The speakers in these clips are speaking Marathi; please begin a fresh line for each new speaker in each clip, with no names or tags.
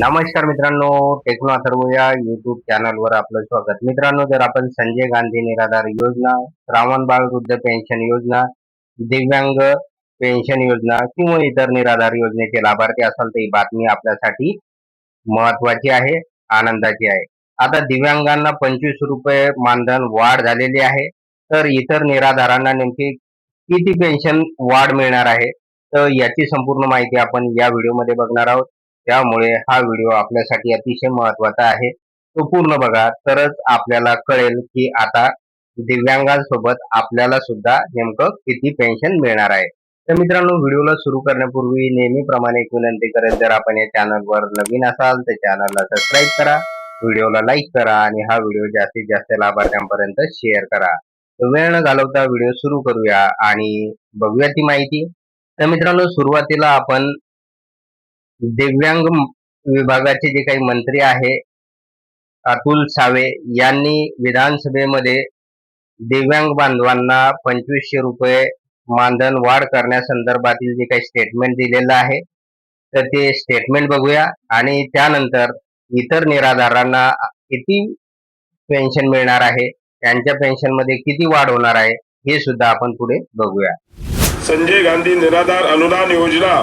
नमस्कार मित्रांनो टेक्नो अथर्व या युट्यूब चॅनलवर आपलं स्वागत. मित्रांनो जर आपण संजय गांधी निराधार योजना श्रावण बाळ वृद्ध पेन्शन योजना दिव्यांग पेन्शन योजना किंवा इतर निराधार योजनेचे लाभार्थी असाल तर ही बातमी आपल्यासाठी महत्वाची आहे आनंदाची आहे. आता दिव्यांगांना पंचवीस रुपये मानधन वाढ झालेली आहे. तर इतर निराधारांना नेमकी किती पेन्शन वाढ मिळणार आहे? तर याची संपूर्ण माहिती आपण या व्हिडिओमध्ये बघणार आहोत. त्यामुळे हा व्हिडिओ आपल्यासाठी अतिशय महत्त्वाचा आहे. तो पूर्ण बघा तरच आपल्याला कळेल की आता दिव्यांगांसोबत आपल्याला सुद्धा नेमकं किती पेन्शन मिळणार आहे. तर मित्रांनो व्हिडिओला सुरू करण्यापूर्वी नेहमीप्रमाणे एक विनंती करेल जर आपण या चॅनलवर नवीन असाल तर चॅनलला सबस्क्राईब करा व्हिडिओला लाईक करा आणि हा व्हिडिओ जास्तीत जास्त लाभार्थ्यांपर्यंत शेअर करा. वेळ न घालवता व्हिडिओ सुरू करूया आणि बघूया ती माहिती. तर मित्रांनो सुरुवातीला आपण दिव्यांग विभागाचे जे काही मंत्री आहे अतुल सावे यांनी विधानसभेमध्ये दिव्यांग बांधवांना पंचवीसशे रुपये मानधन वाढ करण्यासंदर्भातील जे काही स्टेटमेंट दिलेलं आहे तर ते स्टेटमेंट बघूया. आणि त्यानंतर इतर निराधारांना किती पेन्शन मिळणार आहे त्यांच्या पेन्शनमध्ये किती वाढ होणार आहे हे सुद्धा आपण पुढे बघूया.
संजय गांधी निराधार अनुदान योजना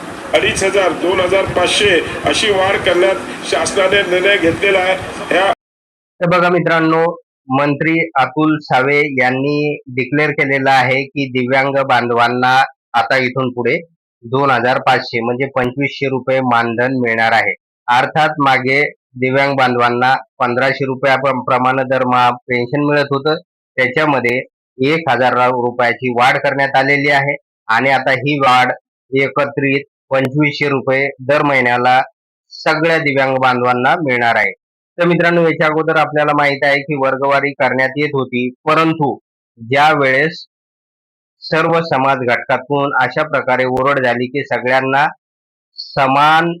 अडीच हजार दोन हजार पाचशे अशी वाढ करण्यात शासनाने निर्णय घेतलेला आहे. ह्या
तर बघा मित्रांनो मंत्री अतुल सावे यांनी डिक्लेअर केलेलं आहे की दिव्यांग बांधवांना आता इथून पुढे दोन हजार पाचशे म्हणजे पंचवीसशे रुपये मानधन मिळणार आहे. अर्थात मागे दिव्यांग बांधवांना पंधराशे रुपयाप्रमाणे दरमहा पेन्शन मिळत होतं. त्याच्यामध्ये एक हजार रुपयाची वाढ करण्यात आलेली आहे. आणि आता ही वाढ एकत्रित पंचवीसशे रुपये दर महिन्याला सगळ्या दिव्यांग बांधवांना मिळणार आहे. तर मित्रांनो याच्या अगोदर आपल्याला माहीत आहे की वर्गवारी करण्यात येत होती परंतु ज्या वेळेस सर्व समाज घटकातून अशा प्रकारे ओरड झाली की सगळ्यांना समान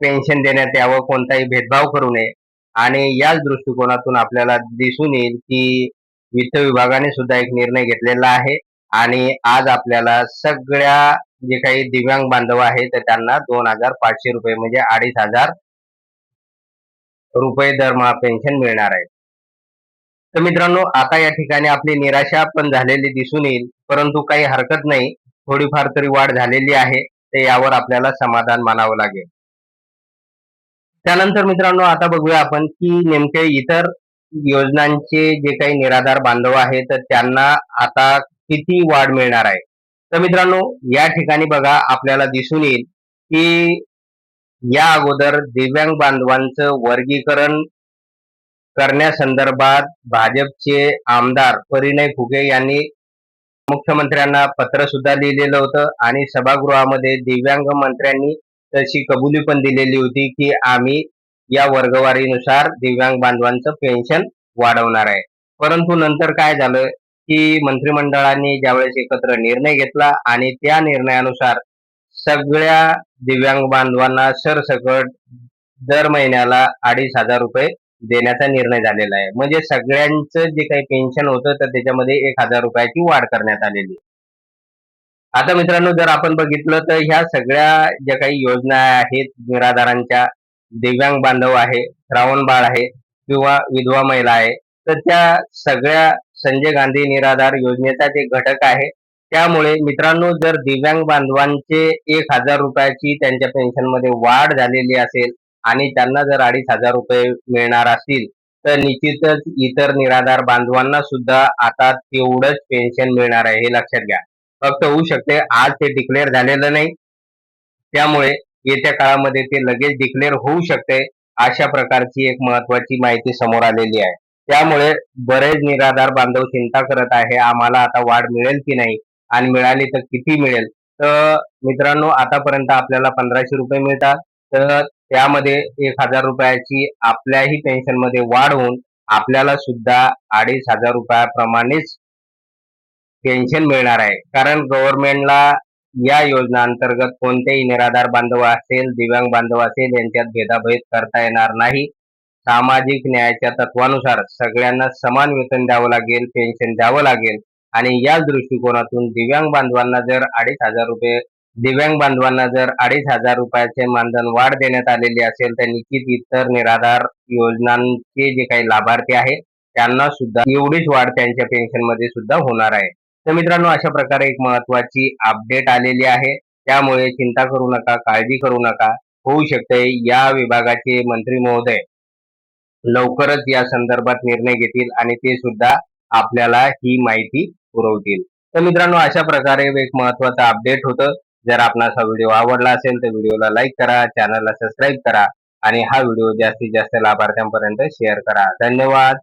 पेन्शन देण्यात यावं कोणताही भेदभाव करू नये आणि याच दृष्टिकोनातून आपल्याला दिसून येईल की वित्त विभागाने सुद्धा एक निर्णय घेतलेला आहे आणि आज आपल्याला सगळ्या जे काही दिव्यांग बांधव आहेत तर त्यांना दोन हजार पाचशे रुपये म्हणजे अडीच हजार रुपये दरमहा पेन्शन मिळणार आहे. तर मित्रांनो आता या ठिकाणी आपली निराशा पण झालेली दिसून येईल परंतु काही हरकत नाही. थोडीफार तरी वाढ झालेली आहे तर यावर आपल्याला समाधान मानावं लागेल. त्यानंतर मित्रांनो आता बघूया आपण की नेमके इतर योजनांचे जे काही निराधार बांधव आहेत तर त्यांना आता किती वाढ मिळणार आहे? तर मित्रांनो या ठिकाणी बघा आपल्याला दिसून येईल की या अगोदर दिव्यांग बांधवांचं वर्गीकरण करण्यासंदर्भात भाजपचे आमदार परिणय फुगे यांनी मुख्यमंत्र्यांना पत्र सुद्धा लिहिलेलं होतं आणि सभागृहामध्ये दिव्यांग मंत्र्यांनी तशी कबुली पण दिलेली होती की आम्ही या वर्गवारीनुसार दिव्यांग बांधवांचं पेन्शन वाढवणार आहे. परंतु नंतर काय झालं? की मंत्रिमंडळाने ज्यावेळेस एकत्र निर्णय घेतला आणि त्या निर्णयानुसार सगळ्या दिव्यांग बांधवांना सरसकट दर महिन्याला अडीच हजार रुपये देण्याचा निर्णय झालेला आहे. म्हणजे सगळ्यांचं जे काही पेन्शन होतं तर त्याच्यामध्ये एक हजार रुपयाची वाढ करण्यात आलेली आता मित्रांनो जर आपण बघितलं तर ह्या सगळ्या ज्या काही योजना आहेत निराधारांच्या दिव्यांग बांधव आहे श्रावण बाळ आहे किंवा विधवा महिला आहे तर त्या सगळ्या संजय गांधी निराधार योजनेचा एक घटक आहे त्यामुळे मित्रांनो जर दिव्यांग बांधवांचे एक हजार रुपयाची त्यांच्या पेन्शनमध्ये वाढ झालेली असेल आणि त्यांना जर अडीच हजार रुपये मिळणार असतील तर निश्चितच इतर निराधार बांधवांना सुद्धा आता तेवढंच पेन्शन मिळणार आहे हे लक्षात घ्या. फक्त होऊ शकते आज ते डिक्लेअर झालेलं नाही. त्यामुळे येत्या काळामध्ये ते लगेच डिक्लेअर होऊ शकते अशा प्रकारची एक महत्वाची माहिती समोर आलेली आहे. त्यामुळे बरेच निराधार बांधव चिंता करत आहे आम्हाला आता वाढ मिळेल की नाही आणि मिळाली तर किती मिळेल? तर मित्रांनो आतापर्यंत आपल्याला पंधराशे रुपये मिळतात. तर त्यामध्ये एक हजार रुपयाची आपल्याही पेन्शनमध्ये वाढ होऊन आपल्याला सुद्धा अडीच हजार रुपयाप्रमाणेच पेन्शन मिळणार आहे. कारण गव्हर्नमेंटला या योजना अंतर्गत कोणतेही निराधार बांधव असेल दिव्यांग बांधव असेल यांच्यात भेदाभेद करता येणार नाही. सामाजिक न्यायाच्या तत्वानुसार सगळ्यांना समान वेतन द्यावं लागेल पेन्शन द्यावं लागेल. आणि याच दृष्टिकोनातून दिव्यांग बांधवांना जर अडीच हजार रुपये दिव्यांग बांधवांना जर अडीच हजार रुपयाचे मानधन वाढ देण्यात आलेली असेल तर निश्चित इतर निराधार योजनांचे जे काही लाभार्थी आहेत त्यांना सुद्धा एवढीच वाढ त्यांच्या पेन्शनमध्ये सुद्धा होणार आहे. तर मित्रांनो अशा प्रकारे एक महत्वाची अपडेट आलेली आहे. त्यामुळे चिंता करू नका काळजी करू नका. होऊ शकते या विभागाचे मंत्री महोदय. लवकरच या संदर्भात निर्णय घेतील आणि ते सुद्धा आपल्याला ही माहिती पुरवतील. तर मित्रांनो अशा प्रकारे एक महत्वाचं अपडेट होतं. जर आपणास हा व्हिडिओ आवडला असेल तर व्हिडिओला लाईक करा चॅनलला सबस्क्राईब करा आणि हा व्हिडिओ जास्तीत जास्त लाभार्थ्यांपर्यंत शेअर करा. धन्यवाद.